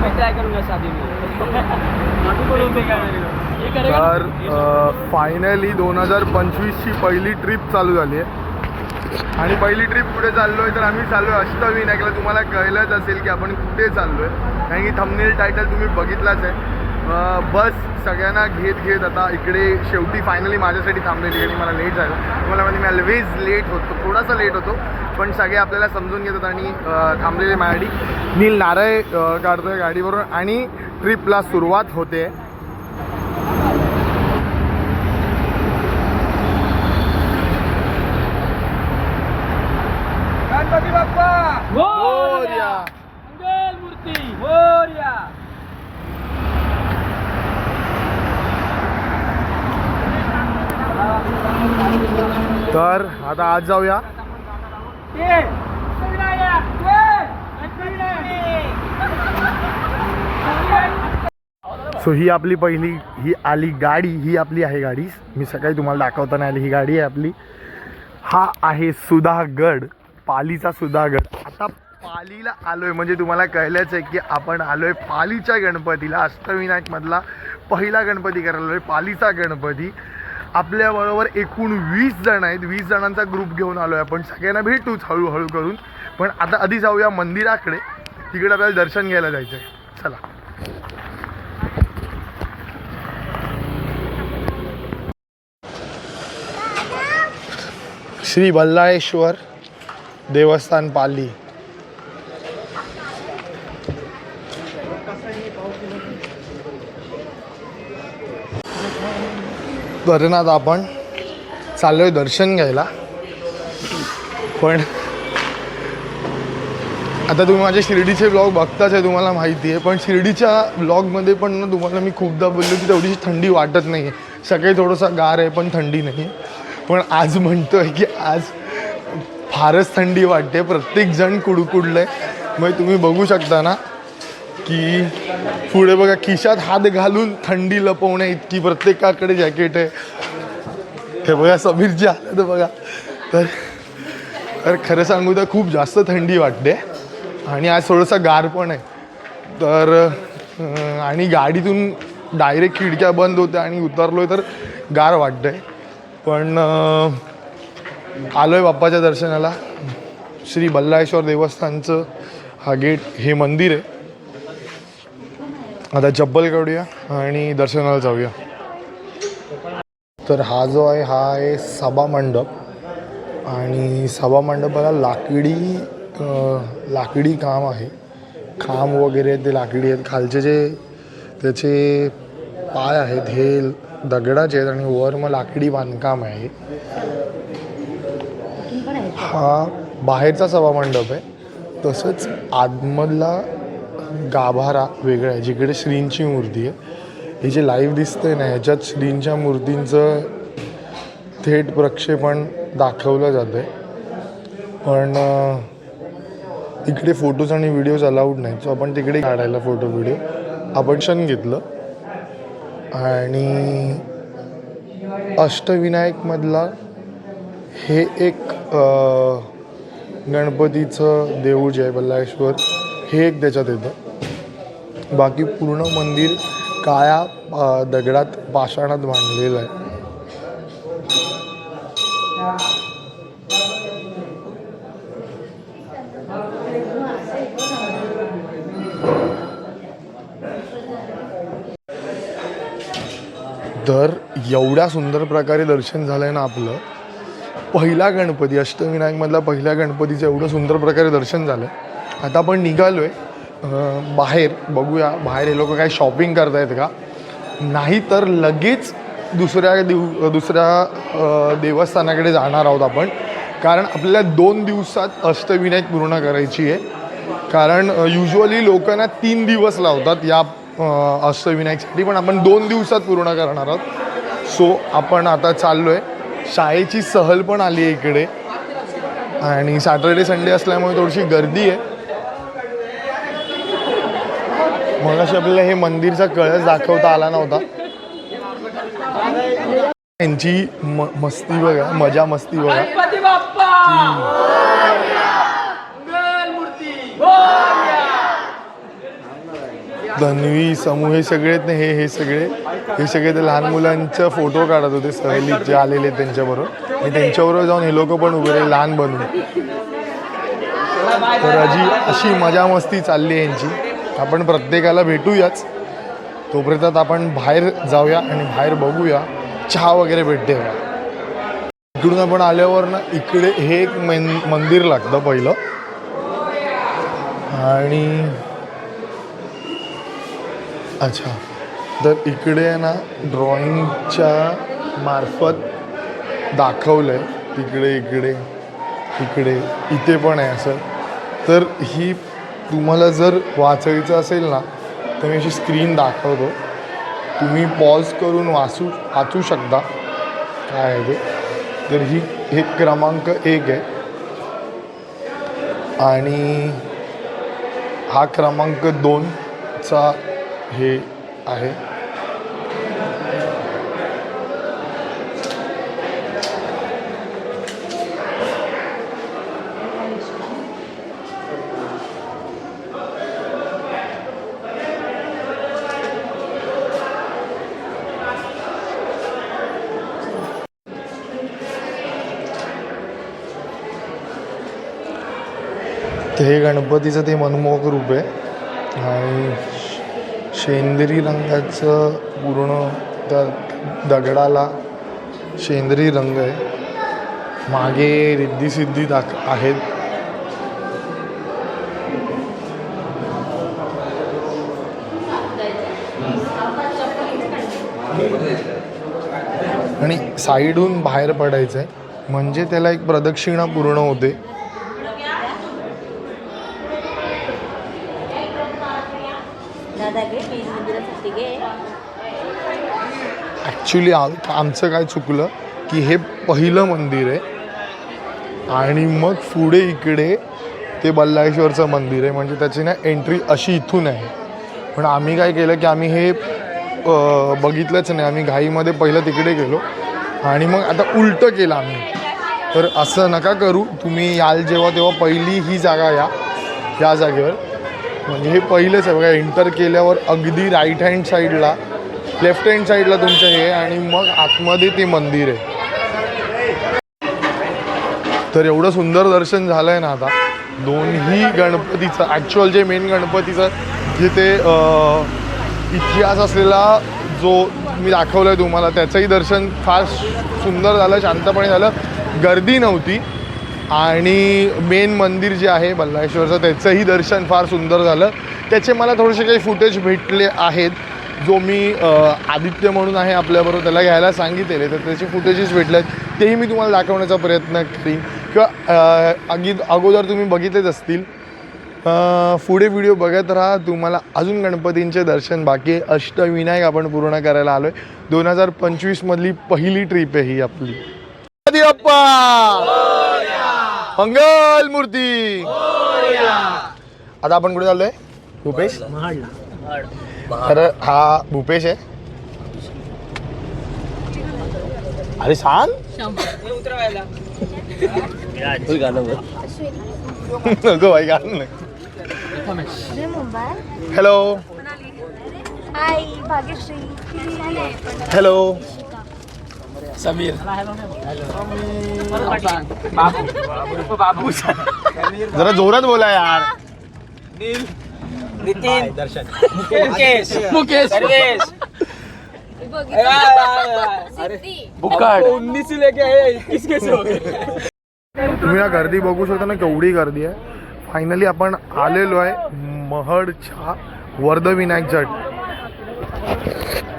मैं शादी में. तर फायनली दोन हजार पंचवीसची पहिली ट्रिप चालू झाली आहे. आणि पहिली ट्रिप कुठे चाललो आहे तर आम्ही चाललो आहे अष्टविनायकला. तुम्हाला कळलंच असेल की आपण कुठे चाललो आहे कारण की थंबनेल टायटल तुम्ही बघितलाच आहे. बस सगळ्यांना घेत घेत आता इकडे शेवटी फायनली माझ्यासाठी थांबलेली आणि मला लेट झालं. तुम्हाला म्हणजे मी ऑलवेज लेट होतो थोडासा लेट होतो पण सगळे आपल्याला समजून घेतात आणि थांबलेले माझ्यासाठी. नील नारळ अं, काढतोय गाडीवरून आणि ट्रिपला सुरुवात होते गणपती बाप्पा मोरया. मंगल मूर्ती मोरया तर आता आज जाऊया. सो ही आपली पहिली ही आली गाडी ही आपली आहे गाडी. मी सकाळी तुम्हाला दाखवताना आली ही गाडी आहे आपली. हा आहे सुधागड पालीचा सुधागड. आता पालीला आलोय म्हणजे तुम्हाला कळलंच आहे की आपण आलोय पालीच्या गणपतीला अष्टविनायकमधला पहिला गणपती करायला आलोय पालीचा गणपती. आपल्याबरोबर एकूण वीस जण आहेत. वीस जणांचा ग्रुप घेऊन आलो आहे आपण. सगळ्यांना भेटूच हळूहळू करून. पण आता आधी जाऊया मंदिराकडे. तिकडे आपल्याला दर्शन घ्यायला जायचं आहे चला. श्री बल्लाळेश्वर देवस्थान पाली. तरणात आपण चाललो आहे दर्शन घ्यायला. पण आता तुम्ही माझे शिर्डीचे ब्लॉग बघताच आहे तुम्हाला माहिती आहे. पण शिर्डीच्या ब्लॉगमध्ये पण ना तुम्हाला मी खूपदा बोललो की तेवढीशी थंडी वाटत नाही आहे सकाळी थोडंसं गार आहे पण थंडी नाही. पण आज म्हणतो आहे की आज फारच थंडी वाटते. प्रत्येकजण कुडकुडलं आहे मग तुम्ही बघू शकता ना. की पुढे बघा खिशात हात घालून थंडी लपवण्या इतकी प्रत्येकाकडे जॅकेट आहे. हे बघा समीरची हालत बघा. तर तर खरं सांगू तर खूप जास्त थंडी वाटते. आणि आज थोडंसं गार पण आहे. तर आणि गाडीतून डायरेक्ट खिडक्या बंद होत्या आणि उतरलो आहे तर गार वाटतंय. पण आलो आहे बाप्पाच्या दर्शनाला. श्री बल्लाळेश्वर देवस्थानचं हा गेट हे मंदिर आहे. आता चप्पल काढूया आणि दर्शनाला जाऊया. तर हा जो आहे हा आहे सभा मंडप. आणि सभा मंडपाला लाकडी लाकडी काम आहे. खांब वगैरे ते लाकडी आहेत. खालचे जे त्याचे पाय आहेत हे दगडाचे आहेत आणि वर मग लाकडी बांधकाम आहे. हा बाहेरचा सभामंडप आहे. तसंच आतमधला गाभारा वेगळा आहे जिकडे श्रींची मूर्ती आहे. हे जे लाईव्ह दिसतंय ना ह्याच्यात श्रींच्या मूर्तींचं थेट प्रक्षेपण दाखवलं जातं आहे पण तिकडे इकडे फोटोज आणि व्हिडिओज अलाउड नाहीत सो आपण तिकडे काढायला फोटो व्हिडिओ आपण क्षण घेतलं. आणि अष्टविनायकमधला हे एक गणपतीचं देऊळ जे आहे बल्लाळेश्वर हे एक त्याच्यात येतं. बाकी पूर्ण मंदिर काळ्या दगडात पाषाणात बांधलेलं आहे. तर एवढ्या सुंदर प्रकारे दर्शन झालं आहे ना आपलं पहिला गणपती अष्टविनायकमधला पहिल्या गणपतीचं एवढं सुंदर प्रकारे दर्शन झालं आता आपण निघालो आहे बाहेर. बघूया बाहेर हे लोक काय शॉपिंग करतायत का? नाही तर लगेच दुसऱ्या दिव दुसऱ्या देवस्थानाकडे जाणार आहोत आपण. कारण आपल्याला दोन दिवसात अष्टविनायक पूर्ण करायची आहे. कारण युजली लोकांना तीन दिवस लावतात या अष्टविनायकसाठी पण आपण दोन दिवसात पूर्ण करणार आहोत. सो आपण आता चाललो आहे शाळेची सहल पण आली आहे इकडे. आणि सॅटर्डे संडे असल्यामुळे थोडीशी गर्दी आहे. मग आपल्याला हे मंदिरचा कळस दाखवता आला नव्हता. यांची म मस्ती बघा मजा मस्ती बघा. तन्वी समूह हे सगळे आहेत ना हे हे सगळे. हे सगळे ते लहान मुलांचा फोटो काढत होते सहलीत जे आलेले त्यांच्याबरोबर. आणि त्यांच्याबरोबर जाऊन हे लोक पण उभे लहान बनून. तर अजी अशी मजा मस्ती चालली आहे यांची. आपण प्रत्येकाला भेटूयाच. तोपर्यंत आपण बाहेर जाऊया आणि बाहेर बघूया. चहा वगैरे भेटते इकडून आपण आल्यावर ना इकडे हे एक मेन मंदिर लागतं पहिलं. आणि अच्छा. तर इकडे आहे ना ड्रॉइंगच्या मार्फत दाखवलं आहे तिकडे इकडे इकडे. इथे पण आहे असं. तर ही तुम्हाला जर वाचायचं असेल ना तर मी अशी स्क्रीन दाखवतो. तुम्ही पॉज करून वाचू वाचू शकता. काय आहे ते? तर ही हे क्रमांक एक आहे. आणि हा क्रमांक दोनचा हे आहे. ते हे गणपतीचं ते मनमोहक रूप आहे. आणि शेंदरी रंगाचं पूर्ण त्या दगडाला शेंदरी रंग आहे. मागे रिद्धी दाख आहेत. आणि साईडहून बाहेर पडायचं आहे म्हणजे त्याला एक प्रदक्षिणा पूर्ण होते. ॲक्च्युली आमचं काय चुकलं की हे पहिलं मंदिर आहे. आणि मग पुढे इकडे ते बल्लाळेश्वरचं मंदिर आहे. म्हणजे त्याची ना एंट्री अशी इथून आहे. पण आम्ही काय केलं की आम्ही हे बघितलंच नाही. आम्ही घाईमध्ये पहिलं तिकडे गेलो. आणि मग आता उलटं केलं आम्ही. तर असं नका करू. तुम्ही याल जेव्हा तेव्हा पहिली ही जागा या या जागेवर. म्हणजे हे पहिलेच आहे बघा. एंटर केल्यावर अगदी राईट हँड साईडला लेफ्ट हँड साईडला तुमचं हे आणि मग आतमध्ये ते मंदिर आहे. तर एवढं सुंदर दर्शन झालं आहे ना आता. दोन्ही गणपतीचं ॲक्च्युअल जे मेन गणपतीचं जिथे इतिहास असलेला जो मी दाखवलं आहे तुम्हाला त्याचंही दर्शन फार सुंदर झालं शांतपणे झालं. गर्दी नव्हती. आणि मेन मंदिर जे आहे बल्लाळेश्वरचं त्याचंही दर्शन फार सुंदर झालं. त्याचे मला थोडेसे काही फुटेज भेटले आहेत. जो मी आदित्य म्हणून आहे आपल्याबरोबर त्याला घ्यायला सांगितलेले तर त्याचे फुटेजेस भेटले आहेत तेही मी तुम्हाला दाखवण्याचा प्रयत्न करीन. किंवा अ, अगदी अगोदर तुम्ही बघितलेच असतील. पुढे व्हिडिओ बघत राहा. तुम्हाला अजून गणपतींचे दर्शन बाकी. अष्टविनायक आपण पूर्ण करायला आलो आहे दोन हजार पंचवीसमधली पहिली ट्रिप आहे ही आपली. मंगल मूर्ती! आता आपण कुठे चाललोय? भूपेश? तर हा भूपेश आहे. अरे सांग नको भाई गाणं नाही. Hello hello Sameer. बाबू. बाबू जरा जोरात बोला यार. नितीन. दर्शन. मुकेश. मुकेश. सर्वेश. बुक्कड उन्नीस से लेके आए इक्कीस कैसे हो गए तुम्ही या गर्दी बघू शकता ना केवढी गर्दी आहे. फायनली आपण आलेलो आहे महडच्या वर्धविनायकच्या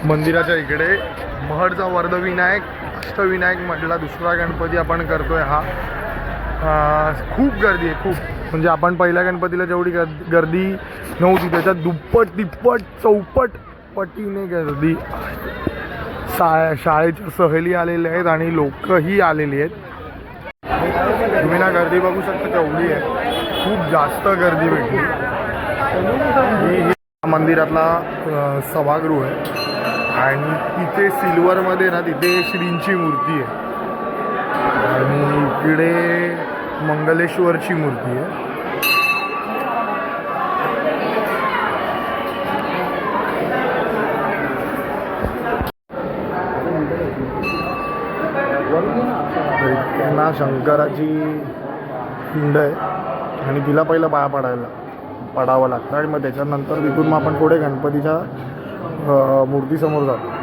मंदिराच्या इकडे महडचा वर्धविनायक अष्टविनायक म्हटला दुसरा गणपती आपण करतोय हा खूप गर्दी आहे खूप. म्हणजे आपण पहिल्या गणपतीला जेवढी गर्दी नव्हती त्याच्यात दुप्पट तिप्पट चौपट पटीने गर्दी शाळे शाळेच्या सहली आलेल्या आहेत आणि लोकही आलेली आहेत. तुम्ही ना गर्दी बघू शकता केवढी आहे. खूप जास्त गर्दी भेटली. ही मंदिरातला सभागृह आहे. आणि तिथे सिल्वरमध्ये ना तिथे श्रींची मूर्ती आहे. आणि इकडे मंगलेश्वरची मूर्ती आहे. त्यांना शंकराची पिंड आहे. आणि तिला पहिलं पाया पडायला पडावं लागतं. आणि मग त्याच्यानंतर तिथून मग आपण पुढे गणपतीच्या मूर्तीसमोर जातो.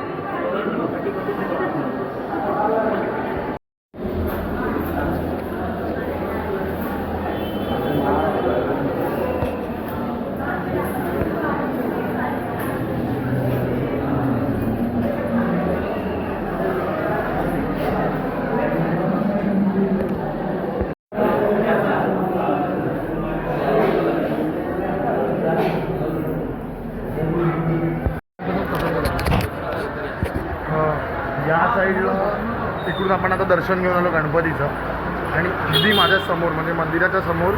तिकडून दर्शन घेऊन आलो गणपतीचं. आणि अगदी माझ्यासमोर म्हणजे मंदिराच्या समोर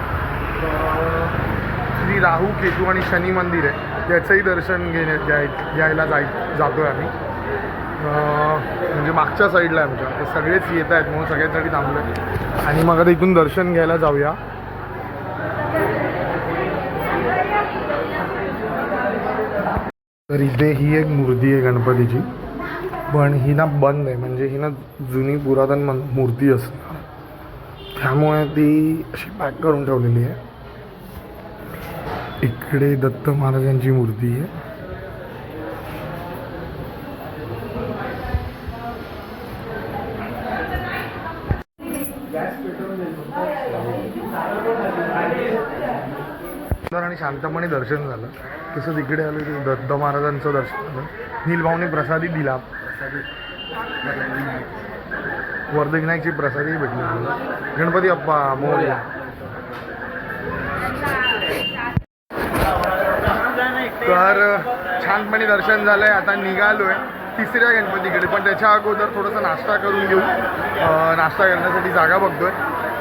श्री राहू केतू आणि शनी मंदिर आहे. त्याचंही दर्शन घेण्या घ्याय घ्यायला जाय जातो आहे आम्ही म्हणजे मागच्या साईडला आहे आमच्या. ते सगळेच येत आहेत म्हणून सगळ्यांसाठी थांबलो आहे आणि मग आता इथून दर्शन घ्यायला जाऊया. तर इथे ही एक मूर्ती आहे गणपतीची. पण ही ना बंद आहे. म्हणजे ही ना जुनी पुरातन मन मूर्ती असणार. त्यामुळे ती अशी पॅक करून ठेवलेली आहे. इकडे दत्त महाराजांची मूर्ती आहे. आणि शांतपणे दर्शन झालं. तसंच इकडे आलं दत्त महाराजांचं दर्शन झालं. नीलभाऊने प्रसादी दिला. वर्धविनायकची प्रसादी भेटली गणपती अप्पा मोर्या. तर छानपणे दर्शन झालंय. आता निघालोय तिसऱ्या गणपतीकडे. पण त्याच्या अगोदर थोडंसं नाश्ता करून घेऊ. नाश्ता करण्यासाठी जागा बघतोय.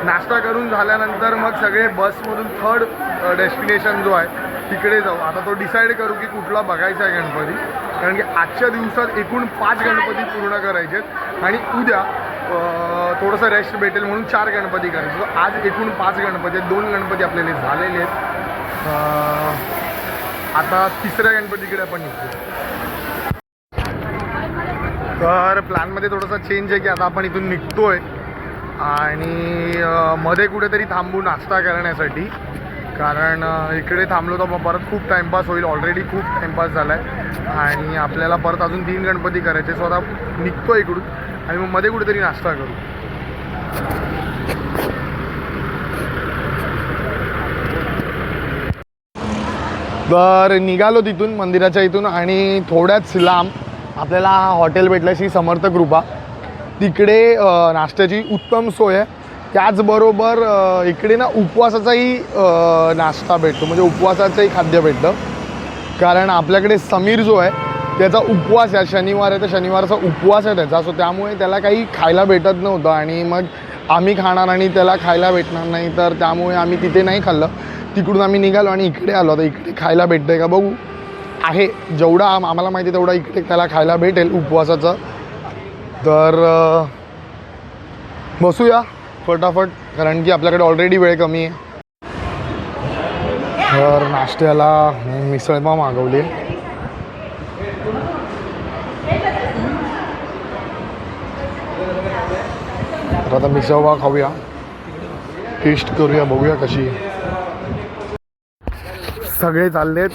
नाश्ता करून झाल्यानंतर मग सगळे बसमधून थर्ड डेस्टिनेशन जो आहे तिकडे जाऊ. आता तो डिसाईड करू की कुठला बघायचा आहे गणपती. कारण की आजच्या दिवसात एकूण पाच गणपती पूर्ण करायचे आहेत आणि उद्या थोडंसं रेस्ट भेटेल म्हणून चार गणपती करायचे. आज एकूण पाच गणपती आहेत. दोन गणपती आपल्याला झालेले आहेत. आता तिसऱ्या गणपतीकडे आपण निघतो तर प्लॅनमध्ये थोडासा चेंज आहे की आता आपण इथून निघतोय. आणि मध्ये कुठेतरी थांबू नाश्ता करण्यासाठी कारण इकडे थांबलो तर मग परत खूप टाईमपास होईल. ऑलरेडी खूप टाईमपास झाला आहे आणि आपल्याला परत अजून तीन गणपती करायचे सो आता निघतो इकडून. आणि मग मध्ये कुठेतरी नाश्ता करू. तर निघालो तिथून मंदिराच्या इथून आणि थोड्याच लांब आपल्याला हॉटेल भेटल्याशी समर्थ कृपा. तिकडे नाश्त्याची उत्तम सोय आहे. त्याचबरोबर इकडे ना उपवासाचाही नाश्ता भेटतो. म्हणजे उपवासाचंही खाद्य भेटतं. कारण आपल्याकडे समीर जो आहे त्याचा उपवास आहे. शनिवार आहे तर शनिवारचा उपवास आहे त्याचा. सो त्यामुळे त्याला काही खायला भेटत नव्हतं. आणि मग आम्ही खाणार आणि त्याला खायला भेटणार नाही तर त्यामुळे आम्ही तिथे नाही खाल्लं. तिकडून आम्ही निघालो आणि इकडे आलो. आता इकडे खायला भेटतंय का बघू. आहे. जेवढा आम- आम्हाला माहिती आहे तेवढा इकडे त्याला खायला भेटेल उपवासाचं. तर बसूया. फटाफट कारण की आपल्याकडे ऑलरेडी वेळ कमी आहे. तर नाश्त्याला मिसळपाव मागवली. तर आता मिसळपाव खाऊया. टेस्ट करूया बघूया कशी. सगळे चाललेत.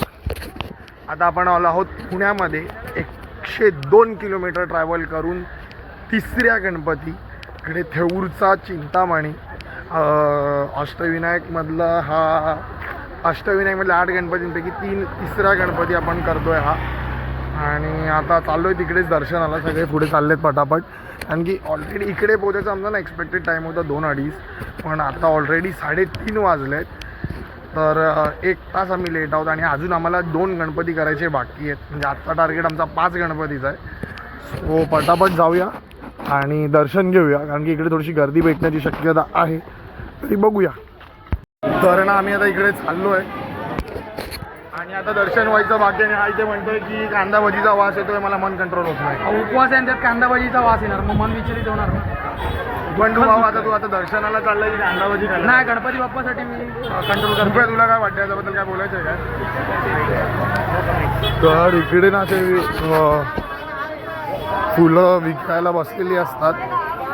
आता आपण आलो आहोत पुण्यामध्ये. एकशे दोन किलोमीटर ट्रॅव्हल करून तिसऱ्या गणपती. इकडे थेऊरचा चिंतामणी. अष्टविनायकमधला हा अष्टविनायकमधल्या आठ गणपतींपैकी तीन तिसरा गणपती आपण करतो आहे हा. आणि आता चाललो आहे तिकडेच दर्शनाला सगळे पुढे चालले आहेत पटापट. कारण की ऑलरेडी इकडे पोहोचायचा आमचा ना एक्सपेक्टेड टाईम होता दोन अडीच. पण आता ऑलरेडी साडेतीन वाजले आहेत तर एक तास आम्ही लेट आहोत आणि अजून आम्हाला दोन गणपती करायचे बाकी आहेत. म्हणजे आजचा टार्गेट आमचा पाच गणपतीचा आहे. सो पटापट जाऊया. आणि दर्शन घेऊया कारण की इकडे थोडीशी गर्दी भेटण्याची शक्यता आहे. तरी बघूया. तर ना आम्ही आता इकडे चाललो आहे आणि आता दर्शन व्हायचं बाकी आणि हा इथे म्हणतोय की कांदा भजीचा वास येतोय मला मन कंट्रोल होत नाही. उपवास आहे त्यात कांदा भाजीचा वास येणार. मग मन विचलित होणार पण तू भाऊ आता तू आता दर्शनाला चाललाय की कांदा भजी नाही गणपती बाप्पासाठी मी कंट्रोल करतो. रुपया तुला काय वाटतं याच्याबद्दल काय बोलायचं आहे काय? तर इकडे ना ते फुलं विकायला बसलेली असतात.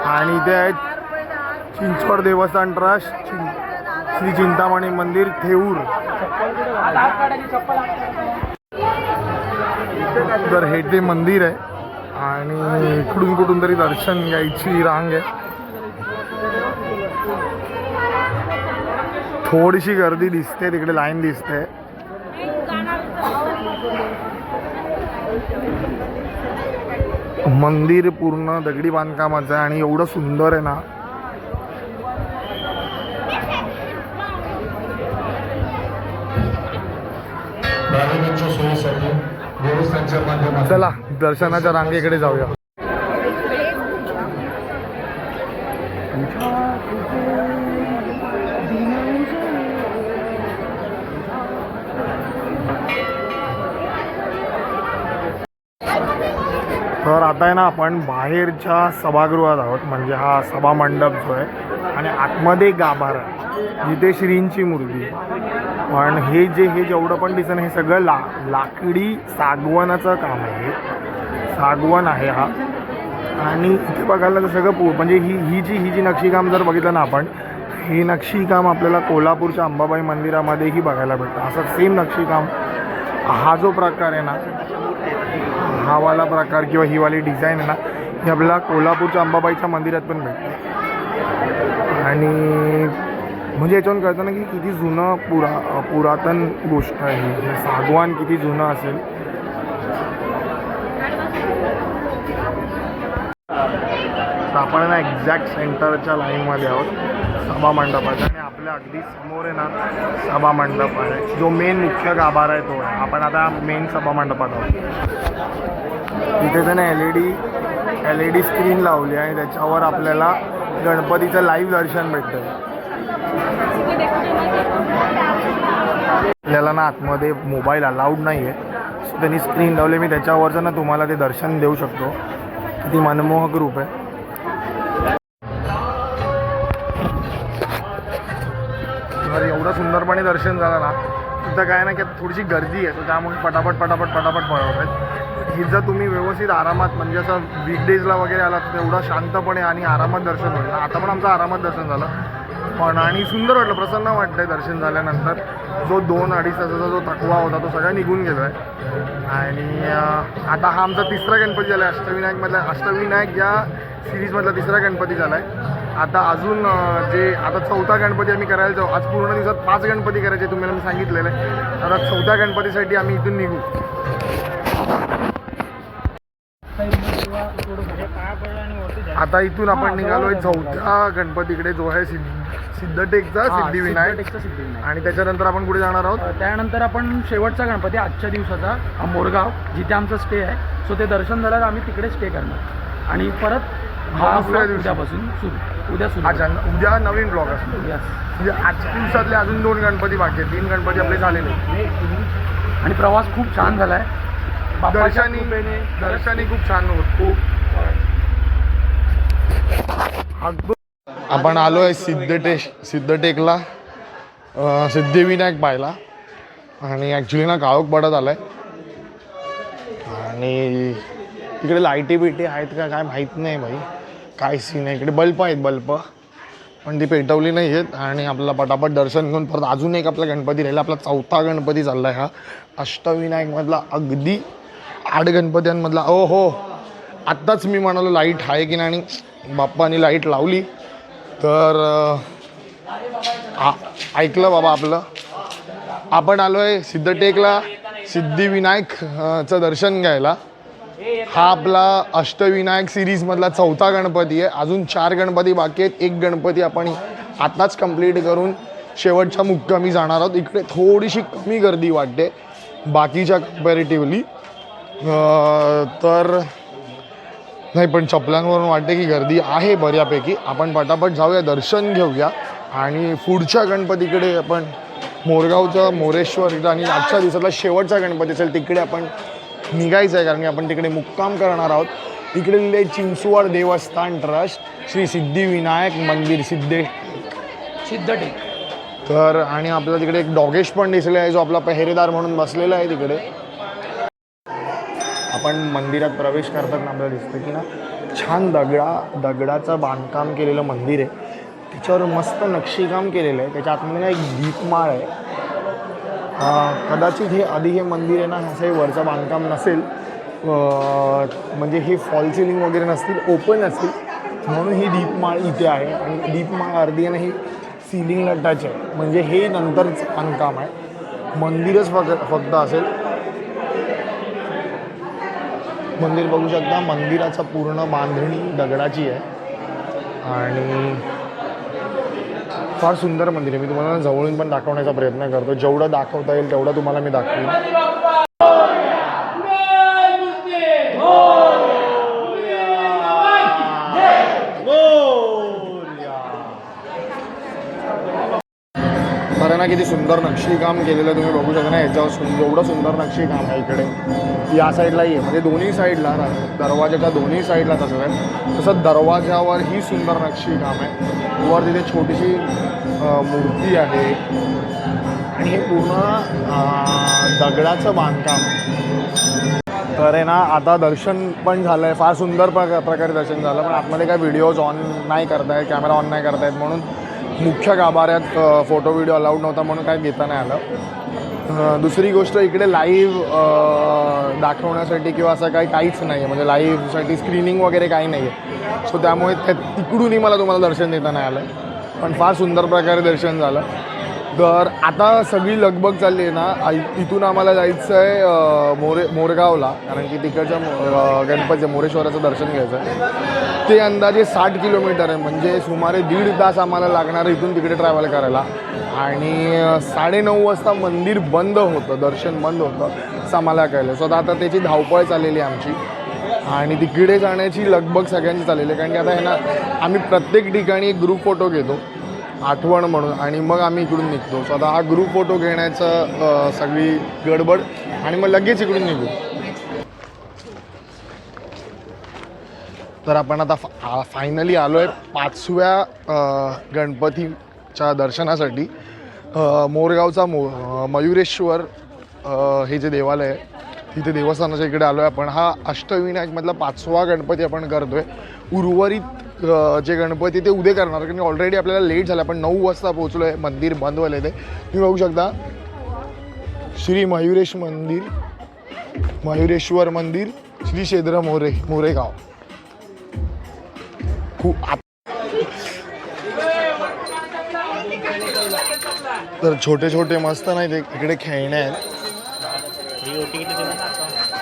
आणि ते आहेत चिंचवड देवस्थान ट्रस्ट चिं श्री चिंतामणी मंदिर थेऊर तर हे ते मंदिर आहे. आणि इकडून कुठून तरी दर्शन घ्यायची रांग आहे. थोडीशी गर्दी दिसते तिकडे लाईन दिसते. मंदिर पूर्ण दगडी बांधकामाचं आहे आणि एवढं सुंदर आहे ना. चला दर्शनाच्या रांगेकडे जाऊया. तर आता आहे ना आपण बाहेरच्या सभागृहात आहोत. म्हणजे हा सभामंडप जो आहे आणि आतमध्ये गाभारा आहे जिथे श्रींची मूर्ती. आहे पण हे जे हे जेवढं पण दिसेल हे सगळं ला लाकडी सागवनाचं काम आहे. सागवन आहे हा. आणि इथे बघायला तर सगळं पू म्हणजे ही ही जी ही जी नक्षीकाम जर बघितलं ना आपण हे नक्षीकाम आपल्याला कोल्हापूरच्या अंबाबाई मंदिरामध्येही बघायला भेटतं. असं सेम नक्षीकाम. हा जो प्रकार आहे ना हावाला प्रकार किंवा हिवाली डिझाईन आहे ना ही आपल्याला कोल्हापूरच्या अंबाबाईच्या मंदिरात पण भेटते. आणि म्हणजे याच्यावरून कळतं ना की किती जुनं पुरा पुरातन गोष्ट आहे. सागवान किती जुनं असेल तर आपण ना एक्झॅक्ट सेंटरच्या लाईनमध्ये आहोत सभा मंडपाच्या. आणि आपल्या अगदी समोर आहे ना सभा मंडप आहे. जो मेन मुख्य गाभारा आहे तो आहे. आपण आता मेन सभा मंडपात आहोत. तिथे त्याने L E D L E D screen लावली आहे आणि त्याच्यावर आपल्याला गणपतीचं लाईव्ह दर्शन भेटतं आपल्याला ना आतमध्ये मोबाईल अलाउड नाही आहे सो त्यांनी स्क्रीन लावली. मी त्याच्यावरचं ना तुम्हाला ते दर्शन देऊ शकतो. किती मनमोहक रूप आहे. तर एवढं सुंदरपणे दर्शन झालं ना तिथं काय ना की थोडीशी गर्दी आहे त्यामुळे पटापट पटापट पटापट पळवत आहेत ही जर तुम्ही व्यवस्थित आरामात म्हणजे असं वीकडेजला वगैरे आलात तर एवढा शांतपणे आणि आरामात दर्शन होईल. आता पण आमचं आरामात दर्शन झालं. पण आणि सुंदर वाटलं प्रसन्न वाटतंय दर्शन झाल्यानंतर. जो दोन अडीच तासाचा जो थकवा होता तो सगळा निघून गेलो आहे आणि आता हा आमचा तिसरा गणपती झाला आहे अष्टविनायकमधला अष्टविनायक या सिरीजमधला तिसरा गणपती झाला आहे आता अजून जे आता चौथा गणपती आम्ही करायला जाऊ आज पूर्ण दिवसात पाच गणपती करायचे तुम्हाला मी सांगितलेलं आहे. आता चौथ्या गणपतीसाठी आम्ही इथून निघू. आता इथून आपण निघालोय चौथ्या गणपतीकडे जो आहे सिद्ध सिद्धटेकचा सिद्धिविनायक. आणि त्याच्यानंतर आपण कुठे जाणार आहोत? त्यानंतर आपण शेवटचा गणपती आजच्या दिवसाचा मोरगाव जिथे आमचं स्टे आहे. सो ते दर्शन झाल्यावर आम्ही तिकडे स्टे करणार. आणि परत हा. उद्यापासून सुरू. उद्या सुरू अच्छा उद्या नवीन ब्लॉग असतो Yes. म्हणजे आजच्या दिवसातले अजून दोन गणपती बाकी आहेत. तीन गणपती आपले झालेले आहेत. आणि प्रवास खूप छान झालाय. बाप्पाच्या दर्शनी कृपेने दर्शनी खूप छान होत. खूप. आपण आलो आहे सिद्धटेक सिद्धटेकला अं, सिद्धिविनायक पाहायला आणि ॲक्च्युली ना काळोख पडत आलाय. आणि तिकडे लाईटी बिटी आहेत का काय माहीत नाही भाई काय सीन आहे? इकडे बल्ब आहेत बल्ब पण ती पेटवली नाही आहेत आणि आपल्याला पटापट दर्शन घेऊन परत अजून एक आपला गणपती राहिला. आपला चौथा गणपती चालला आहे हा. अष्टविनायकमधला अगदी आठ गणपत्यांमधला. ओ हो. आत्ताच मी म्हणालो लाइट आहे की नाही आणि बाप्पानी लाइट लावली. तर ऐकलं बाबा आपलं. आपण आलो आहे सिद्धटेकला सिद्धिविनायकचं दर्शन घ्यायला. हा आपला अष्टविनायक सिरीजमधला चौथा गणपती आहे. अजून चार गणपती बाकी आहेत. एक गणपती आपण आताच कंप्लीट करून शेवटच्या मुक्कामी जाणार आहोत. इकडे थोडीशी कमी गर्दी वाटते बाकीच्या कम्पॅरेटिव्हली तर नाही पण चपलांवरून वाटते की गर्दी आहे बऱ्यापैकी. आपण पटापट जाऊया दर्शन घेऊया. आणि पुढच्या गणपतीकडे आपण मोरगावचं मोरेश्वर इथं आणि आजच्या दिवसातला शेवटचा गणपती असेल तिकडे आपण निघायचं आहे कारण की आपण तिकडे मुक्काम करणार आहोत. इकडे लिहिले चिंचवड देवस्थान ट्रस्ट श्री सिद्धिविनायक मंदिर सिद्धे सिद्धटेक. तर आणि आपल्याला तिकडे एक डॉगेश पण दिसले आहे जो आपला पेहेरेदार म्हणून बसलेला आहे तिकडे. आपण मंदिरात प्रवेश करताना आपल्याला दिसतं की ना छान दगडा दगडाचं बांधकाम केलेलं मंदिर आहे. त्याच्यावर मस्त नक्षीकाम केलेलं आहे. त्याच्या आतमध्ये ना एक दीपमाळ आहे. कदाचित हे आधी हे मंदिर आहे ना ह्याचं हे वरचं बांधकाम नसेल. म्हणजे हे फॉल सिलिंग वगैरे नसतील ओपन असतील. म्हणून ही दीपमाळ इथे आहे आणि दीपमाळ अर्धी आहे ना ही सिलिंगला टच आहे. म्हणजे हे नंतरच बांधकाम आहे. मंदिरच फक्त फक्त असेल. मंदिर बघू शकता मंदिराचा पूर्ण बांधणी दगडाची आहे. आणि फार सुंदर मंदिर आहे. मी तुम्हाला जवळून पण दाखवण्याचा प्रयत्न करतो. जेवढं दाखवता येईल तेवढं तुम्हाला मी दाखवीन खरं ना किती सुंदर नक्षीकाम केलेलं तुम्ही बघू शकता ना याच्यावर सुं एवढं सुंदर नक्षीकाम आहे इकडे. या साईडलाही आहे म्हणजे दोन्ही साईडला दरवाजाच्या दोन्ही साईडला तसं आहे. तसं दरवाजावर ही सुंदर नक्षीकाम आहे. वर तिथे छोटीशी मूर्ती आहे. आणि हे पूर्ण दगडाचं बांधकाम. तर आहे ना आता दर्शन पण झालं आहे फार सुंदर प्र प्रकारे दर्शन झालं. पण आतमध्ये काय व्हिडिओज ऑन नाही करतायत कॅमेरा ऑन नाही करतायत म्हणून मुख्य गाभाऱ्यात फोटो व्हिडिओ अलाउड नव्हता म्हणून काय घेता नाही आलं. दुसरी गोष्ट इकडे लाईव्ह दाखवण्यासाठी किंवा असं काही काहीच नाही आहे म्हणजे लाईव्हसाठी स्क्रीनिंग वगैरे काही नाही आहे सो त्यामुळे त्या तिकडूनही मला तुम्हाला दर्शन देता नाही आलं. पण फार सुंदर प्रकारे दर्शन झालं. तर आता सगळी लगबग चालली आहे ना इथून आम्हाला जायचं आहे मोरे मोरगावला कारण की तिकडच्या गणपतीच्या मोरेश्वराचं दर्शन घ्यायचं आहे. ते अंदाजे साठ किलोमीटर आहे म्हणजे सुमारे दीड तास आम्हाला लागणार इथून तिकडे ट्रॅव्हल करायला. आणि साडे साडेनऊ वाजता मंदिर बंद होतं दर्शन बंद होतं असं आम्हाला कळलं. सो आता त्याची धावपळ चाललेली आहे आमची. आणि तिकडे जाण्याची लगबग सगळ्यांची चाललेली आहे कारण की आता आहे ना आम्ही प्रत्येक ठिकाणी एक ग्रुप फोटो घेतो. आठवण म्हणून आणि मग आम्ही इकडून निघतो. सो आता हा ग्रुप फोटो घेण्याचं सगळी गडबड आणि मग लगेच इकडून निघू. तर आपण आता फा फायनली आलो आहे पाचव्या गणपतीच्या दर्शनासाठी. मोरगावचा मो मयुरेश्वर हे जे देवालय आहे तिथे देवस्थानाच्या इकडे आलो आहे आपण. हा अष्टविनायकमधला पाचवा गणपती आपण करतो आहे उर्वरित जे गणपती ते उद्या करणार कारण ऑलरेडी आपल्याला लेट झालं आपण नऊ वाजता पोहोचलो आहे मंदिर बंद व्हायला ते तुम्ही बघू शकता श्री मयुरेश मंदिर मयुरेश्वर मंदिर श्री शेद्र मोरे मोरेगाव. खूप तर छोटे छोटे मस्त नाही ते इकडे खेळणे आहेत.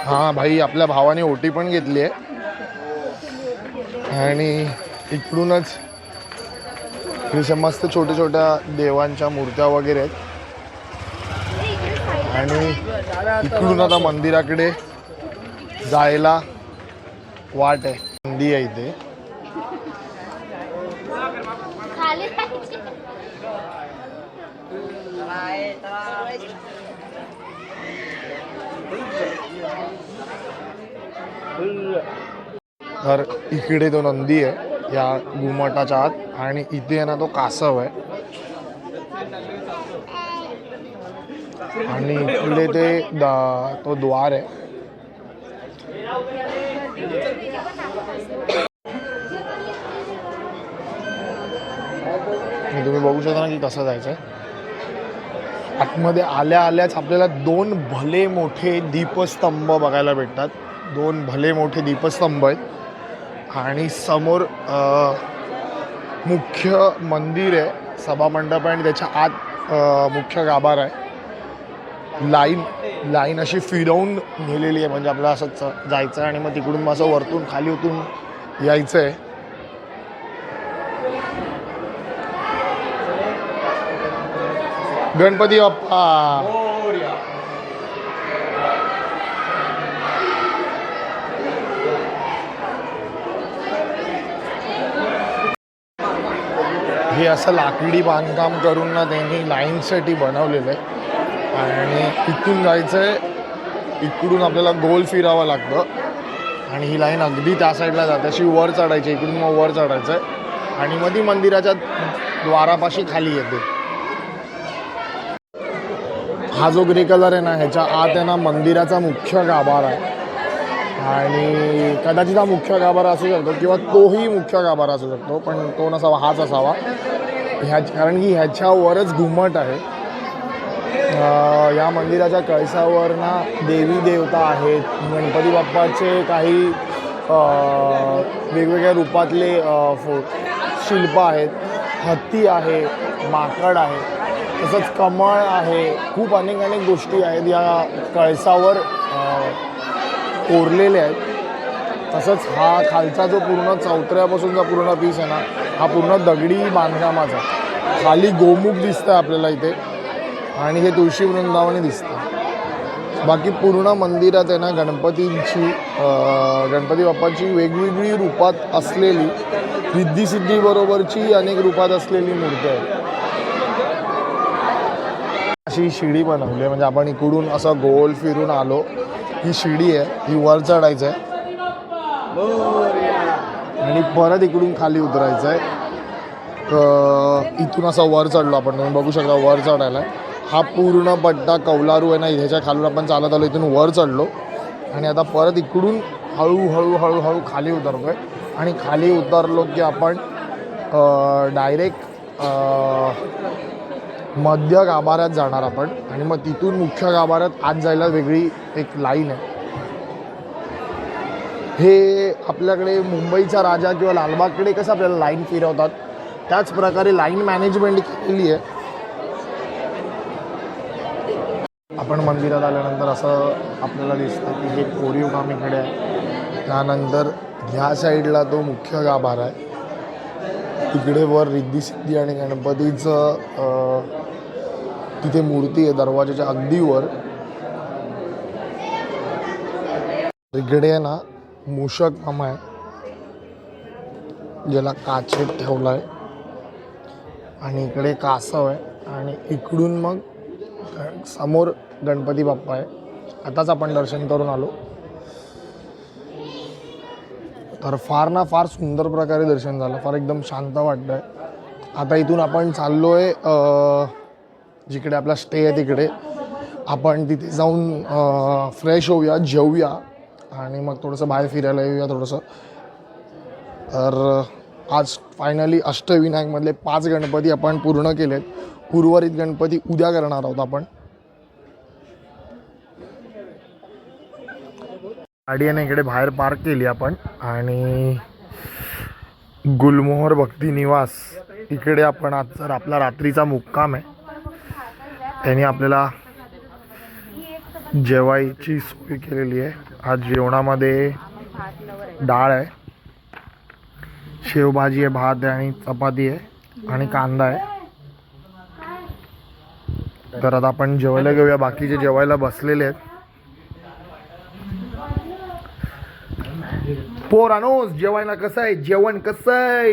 हा भाई आपल्या भावाने ओटी पण घेतली आहे. आणि इकडूनच हे मस्त छोट्या छोट्या देवांच्या मूर्त्या वगैरे आहेत. आणि इकडून आता मंदिराकडे जायला वाट आहे. नंदी आहे इथे. तर इकडे तो नंदी आहे. या घुमटाच्या आत. आणि इथे आहे ना तो कासव आहे. आणि इकडे ते तो द्वार आहे. तुम्ही बघू शकता ना की कसं जायचं आहे. आतमध्ये आल्या आल्याच आपल्याला दोन भले मोठे दीपस्तंभ बघायला भेटतात. दोन भले मोठे दीपस्तंभ आहेत. आणि समोर मुख्य मंदिर आहे सभामंडप आहे आणि त्याच्या आत मुख्य गाभार आहे. लाईन लाईन अशी फिरवून नेलेली आहे म्हणजे आपल्याला असं जायचं आहे आणि मग तिकडून मग असं वरतून खाली उतरून यायचं आहे गणपती बाप्पा! हे असं लाकडी बांधकाम करून ना त्यांनी लाईनसाठी बनवलेलं आहे. आणि इथून जायचं आहे इकडून आपल्याला गोल फिरावं लागतं. आणि ही लाईन अगदी त्या साईडला जाते. अशी वर चढायची इकडून मग वर चढायचं आहे आणि मग ती मंदिराच्या द्वारापाशी खाली येते. हा जो ग्रे कलर आहे ना ह्याच्या आत आहे ना मंदिराचा मुख्य गाभार आहे. आणि कदाचित हा मुख्य गाभारा असू शकतो किंवा तोही मुख्य गाभारा असू शकतो पण तो नसावा हाच असावा. ह्या कारण की ह्याच्यावरच घुमट आहे. या मंदिराच्या कळसावर ना देवी देवता आहेत गणपती बाप्पाचे काही वेगवेगळ्या रूपातले फो शिल्प आहेत. हत्ती आहे माकड आहे तसंच कमळ आहे खूप अनेक अनेक गोष्टी आहेत या कळसावर कोरलेले आहेत. तसंच हा खालचा जो पूर्ण चौथऱ्यापासूनचा पूर्ण पीस आहे ना हा पूर्ण दगडी बांधकामाचा खाली गोमुख दिसतं आपल्याला इथे. आणि हे तुळशी वृंदावनी दिसतं बाकी पूर्ण मंदिरात आहे ना गणपतींची गणपती बाप्पाची वेगवेगळी रूपात असलेली रिद्धिसिद्धीबरोबरची अनेक रूपात असलेली मूर्ती आहे अशी शिडी बनवली आहे. म्हणजे आपण इकडून असं गोल फिरून आलो. ही शिडी आहे ही वर चढायचं आहे. आणि परत इकडून खाली उतरायचं आहे. इथून असा वर चढलो आपण तुम्ही बघू शकता वर चढायला. हा पूर्ण पट्टा कौलारू आहे ना ह्याच्या खालून आपण चालत आलो इथून वर चढलो. आणि आता परत इकडून हळूहळू हळूहळू खाली उतरतो आहे आणि खाली उतरलो की आपण डायरेक्ट मध्य गाभाऱ्यात जाणार आपण. आणि मग तिथून मुख्य गाभाऱ्यात आत जायला वेगळी एक लाईन आहे. हे आपल्याकडे मुंबईचा राजा किंवा लालबागकडे कसं आपल्याला लाईन फिरवतात त्याच प्रकारे लाईन मॅनेजमेंट केलेली आहे. आपण मंदिरात आल्यानंतर असं आपल्याला दिसतं की हे कोरीव काम इकडे आहे. त्यानंतर ह्या साईडला तो मुख्य गाभारा आहे. तिकडे वर रिद्धिसिद्धी आणि गणपतीचं तिथे मूर्ती आहे दरवाजाच्या अगदी वर इकडे आहे ना मूषक मामा आहे ज्याला काचेत ठेवला आहे आणि इकडे कासव आहे आणि इकडून मग समोर गणपती बाप्पा आहे. आताच आपण दर्शन करून आलो. तर फार ना फार सुंदर प्रकारे दर्शन झालं फार एकदम शांत वाटतंय. आता इथून आपण चाललो आहे जिकडे आपला स्टे आहे तिकडे. आपण तिथे जाऊन फ्रेश होऊया जेवूया आणि मग थोडंसं बाहेर फिरायला येऊया थोडंसं. तर आज फायनली अष्टविनायकमधले पाच गणपती आपण पूर्ण केलेत. उर्वरित गणपती उद्या करणार आहोत आपण. गाडी इकडे बाहेर पार्क केली आपण आणि गुलमोहर भक्ती निवास. इकडे आपण आज जर आपला रात्रीचा मुक्काम आहे. त्यांनी आपल्याला जेवायची सोय केलेली आहे. आज जेवणामध्ये डाळ आहे. शेवभाजी आहे भात आहे आणि चपाती आहे आणि कांदा आहे. तर आता आपण जेवायला घेऊया. बाकीचे जेवायला बसलेले आहेत. पोरानोस जेवायला कसं आहे? जेवण कसं आहे?